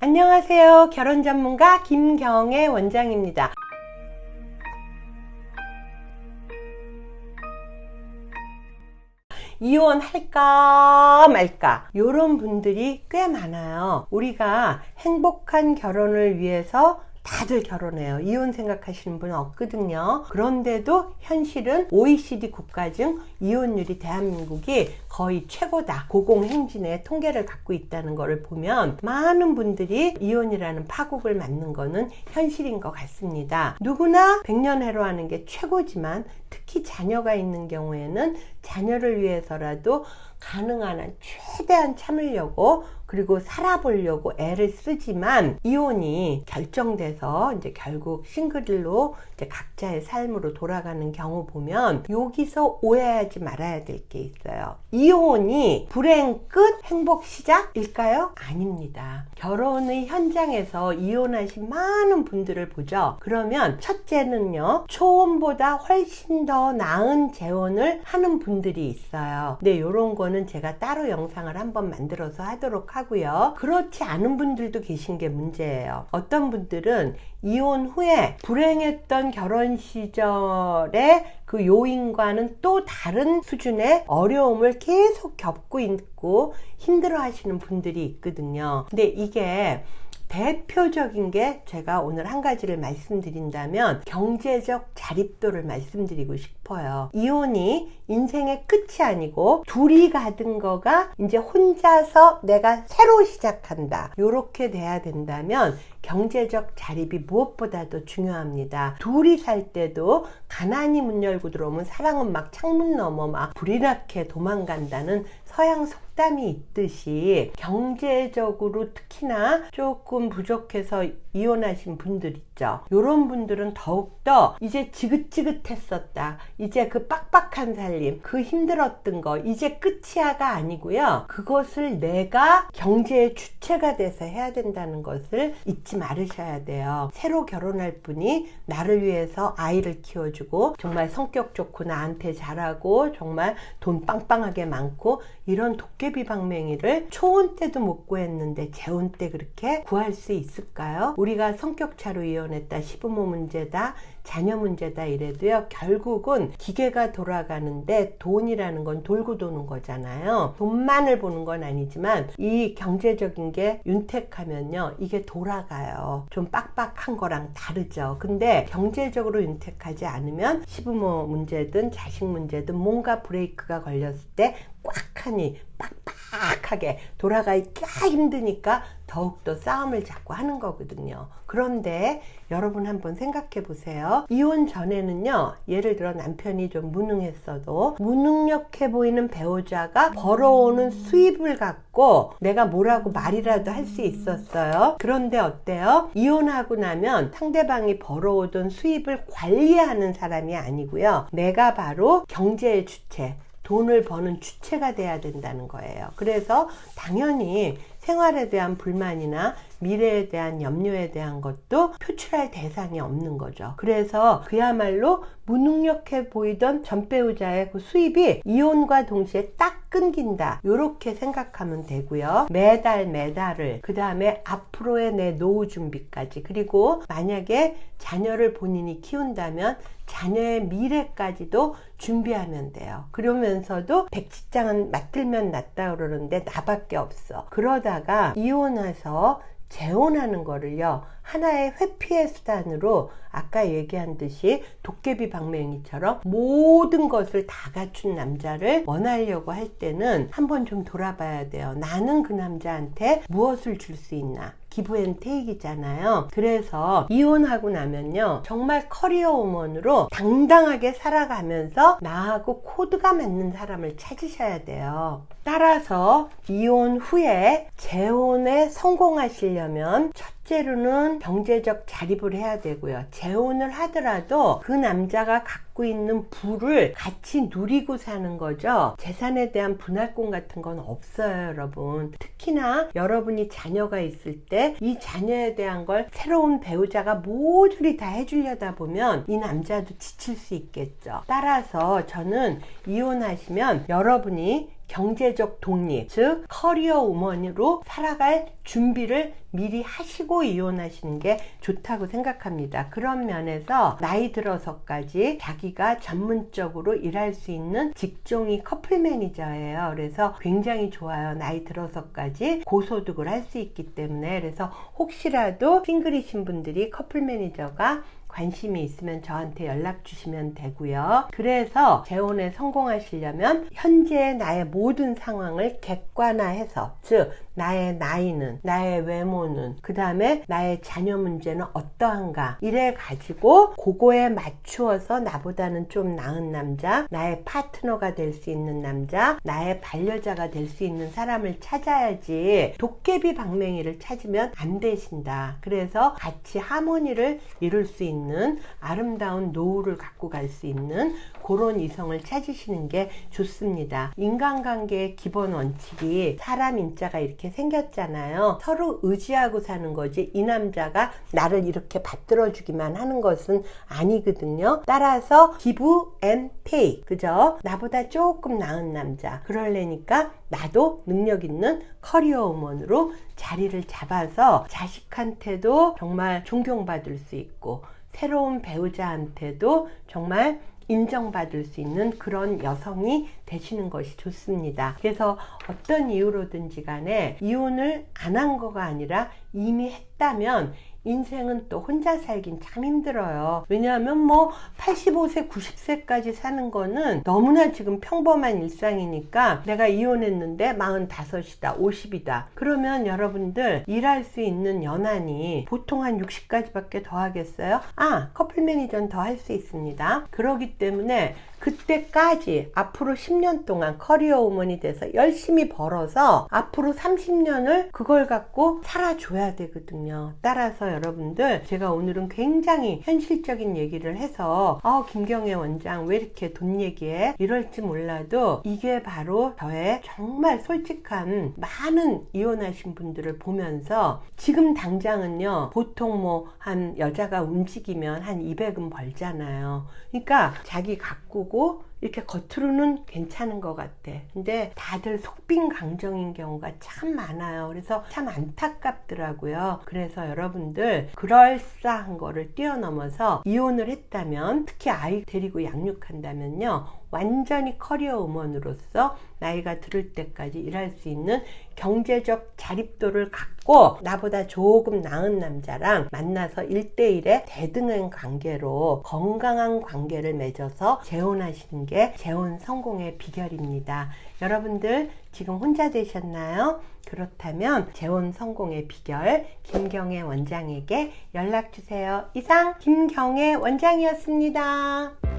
안녕하세요. 결혼 전문가 김경애 원장입니다. 이혼할까 말까 이런 분들이 꽤 많아요. 우리가 행복한 결혼을 위해서 다들 결혼해요. 이혼 생각하시는 분은 없거든요. 그런데도 현실은 OECD 국가 중 이혼율이 대한민국이 거의 최고다. 고공행진의 통계를 갖고 있다는 것을 보면 많은 분들이 이혼이라는 파국을 맞는 거는 현실인 것 같습니다. 누구나 백년해로 하는 게 최고지만 특히 자녀가 있는 경우에는 자녀를 위해서라도 가능한 한 최대한 참으려고 그리고 살아보려고 애를 쓰지만 이혼이 결정돼서 이제 결국 싱글로 이제 각자의 삶으로 돌아가는 경우 보면 여기서 오해하지 말아야 될 게 있어요. 이 혼이 불행 끝 행복 시작일까요? 아닙니다. 결혼의 현장에서 이혼하신 많은 분들을 보죠. 그러면 첫째는요, 초혼보다 훨씬 더 나은 재혼을 하는 분들이 있어요. 근데 이런 거는 제가 따로 영상을 한번 만들어서 하도록 하고요. 그렇지 않은 분들도 계신 게 문제예요. 어떤 분들은 이혼 후에 불행했던 결혼 시절의 그 요인과는 또 다른 수준의 어려움을 계속 겪고 있고 힘들어 하시는 분들이 있거든요. 근데 이게 대표적인 게 제가 오늘 한 가지를 말씀드린다면 경제적 자립도를 말씀드리고 싶어요. 이혼이 인생의 끝이 아니고 둘이 가든 거가 이제 혼자서 내가 새로 시작한다. 이렇게 돼야 된다면 경제적 자립이 무엇보다도 중요합니다. 둘이 살 때도 가난이 문 열고 들어오면 사랑은 막 창문 넘어 막 나게 도망간다는 서양 속담이 있듯이 경제적으로 특히나 조금 부족해서 이혼하신 분들 있죠. 이런 분들은 더욱더 이제 지긋지긋했었다. 이제 그 빡빡한 살림, 그 힘들었던 거, 이제 끝이야가 아니고요. 그것을 내가 경제의 주체가 돼서 해야 된다는 것을 잊지 말으셔야 돼요. 새로 결혼할 분이 나를 위해서 아이를 키워주고 정말 성격 좋고 나한테 잘하고 정말 돈 빵빵하게 많고 이런 도깨비 방맹이를 초혼 때도 못 구했는데 재혼 때 그렇게 구할 수 있을까요? 우리가 성격차로 이혼했다, 시부모 문제다, 자녀 문제다 이래도요, 결국은 기계가 돌아가는데 돈이라는 건 돌고 도는 거잖아요. 돈만을 보는 건 아니지만 이 경제적인 게 윤택하면요, 이게 돌아가요. 좀 빡빡한 거랑 다르죠. 근데 경제적으로 윤택하지 않으면 시부모 문제든 자식 문제든 뭔가 브레이크가 걸렸을 때 꽉하니 빡 빡하게 돌아가기가 힘드니까 더욱더 싸움을 자꾸 하는 거거든요. 그런데 여러분 한번 생각해 보세요. 이혼 전에는요, 예를 들어 남편이 좀 무능했어도 무능력해 보이는 배우자가 벌어오는 수입을 갖고 내가 뭐라고 말이라도 할 수 있었어요. 그런데 어때요? 이혼하고 나면 상대방이 벌어오던 수입을 관리하는 사람이 아니고요. 내가 바로 경제의 주체, 돈을 버는 주체가 돼야 된다는 거예요. 그래서 당연히 생활에 대한 불만이나 미래에 대한 염려에 대한 것도 표출할 대상이 없는 거죠. 그래서 그야말로 무능력해 보이던 전 배우자의 그 수입이 이혼과 동시에 딱 끊긴다. 이렇게 생각하면 되고요. 매달 매달을 그 다음에 앞으로의 내 노후 준비까지 그리고 만약에 자녀를 본인이 키운다면 자녀의 미래까지도 준비하면 돼요. 그러면서도 백지장은 맞들면 낫다 그러는데 나밖에 없어. 그러다가 이혼해서 재혼하는 거를요, 하나의 회피의 수단으로 아까 얘기한 듯이 도깨비 방맹이처럼 모든 것을 다 갖춘 남자를 원하려고 할 때는 한번 좀 돌아봐야 돼요. 나는 그 남자한테 무엇을 줄 수 있나? 기브앤테이크잖아요. 그래서 이혼하고 나면요. 정말 커리어 우먼으로 당당하게 살아가면서 나하고 코드가 맞는 사람을 찾으셔야 돼요. 따라서 이혼 후에 재혼에 성공하시려면 첫 째로는 경제적 자립을 해야 되고요. 재혼을 하더라도 그 남자가 갖고 있는 부를 같이 누리고 사는 거죠. 재산에 대한 분할권 같은 건 없어요, 여러분. 특히나 여러분이 자녀가 있을 때 이 자녀에 대한 걸 새로운 배우자가 모조리 다 해주려다 보면 이 남자도 지칠 수 있겠죠. 따라서 저는 이혼하시면 여러분이 경제적 독립, 즉 커리어 우먼으로 살아갈 준비를 미리 하시고 이혼하시는 게 좋다고 생각합니다. 그런 면에서 나이 들어서까지 자기가 전문적으로 일할 수 있는 직종이 커플 매니저예요. 그래서 굉장히 좋아요. 나이 들어서까지 고소득을 할 수 있기 때문에 그래서 혹시라도 싱글이신 분들이 커플 매니저가 관심이 있으면 저한테 연락 주시면 되고요. 그래서 재혼에 성공하시려면 현재 나의 모든 상황을 객관화해서 즉 나의 나이는 나의 외모는 그 다음에 나의 자녀 문제는 어떠한가 이래 가지고 그거에 맞추어서 나보다는 좀 나은 남자 나의 파트너가 될 수 있는 남자 나의 반려자가 될 수 있는 사람을 찾아야지 도깨비 방맹이를 찾으면 안 되신다 그래서 같이 하모니를 이룰 수 있는 아름다운 노후를 갖고 갈 수 있는 그런 이성을 찾으시는 게 좋습니다 인간관계의 기본 원칙이 사람 인자가 이렇게 생겼잖아요. 서로 의지하고 사는 거지 이 남자가 나를 이렇게 받들어 주기만 하는 것은 아니거든요. 따라서 기부 앤 페이 그죠? 나보다 조금 나은 남자 그럴래니까 나도 능력 있는 커리어 우먼으로 자리를 잡아서 자식한테도 정말 존경받을 수 있고 새로운 배우자한테도 정말 인정받을 수 있는 그런 여성이 되시는 것이 좋습니다. 그래서 어떤 이유로든지 간에 이혼을 안 한 거가 아니라 이미 했다면 인생은 또 혼자 살긴 참 힘들어요. 왜냐하면 뭐 85세, 90세까지 사는 거는 너무나 지금 평범한 일상이니까 내가 이혼했는데 45이다, 50이다. 그러면 여러분들 일할 수 있는 연한이 보통 한 60까지밖에 더 하겠어요? 아, 커플 매니저는 더 할 수 있습니다. 그러기 때문에 그때까지 앞으로 10년 동안 커리어 우먼이 돼서 열심히 벌어서 앞으로 30년을 그걸 갖고 살아줘야 되거든요. 따라서 여러분들 제가 오늘은 굉장히 현실적인 얘기를 해서 아 김경애 원장 왜 이렇게 돈 얘기해? 이럴지 몰라도 이게 바로 저의 정말 솔직한 많은 이혼하신 분들을 보면서 지금 당장은요 보통 뭐 한 여자가 움직이면 한 200은 벌잖아요. 그러니까 자기 가 꾸고 이렇게 겉으로는 괜찮은 것 같아. 근데 다들 속빈 강정인 경우가 참 많아요. 그래서 참 안타깝더라고요. 그래서 여러분들 그럴싸한 거를 뛰어넘어서 이혼을 했다면 특히 아이 데리고 양육한다면요. 완전히 커리어 우먼으로서 나이가 들을 때까지 일할 수 있는 경제적 자립도를 갖고 나보다 조금 나은 남자랑 만나서 1대1의 대등한 관계로 건강한 관계를 맺어서 재혼하시는 게 재혼 성공의 비결입니다. 여러분들 지금 혼자 되셨나요? 그렇다면 재혼 성공의 비결 김경애 원장에게 연락 주세요. 이상 김경애 원장이었습니다.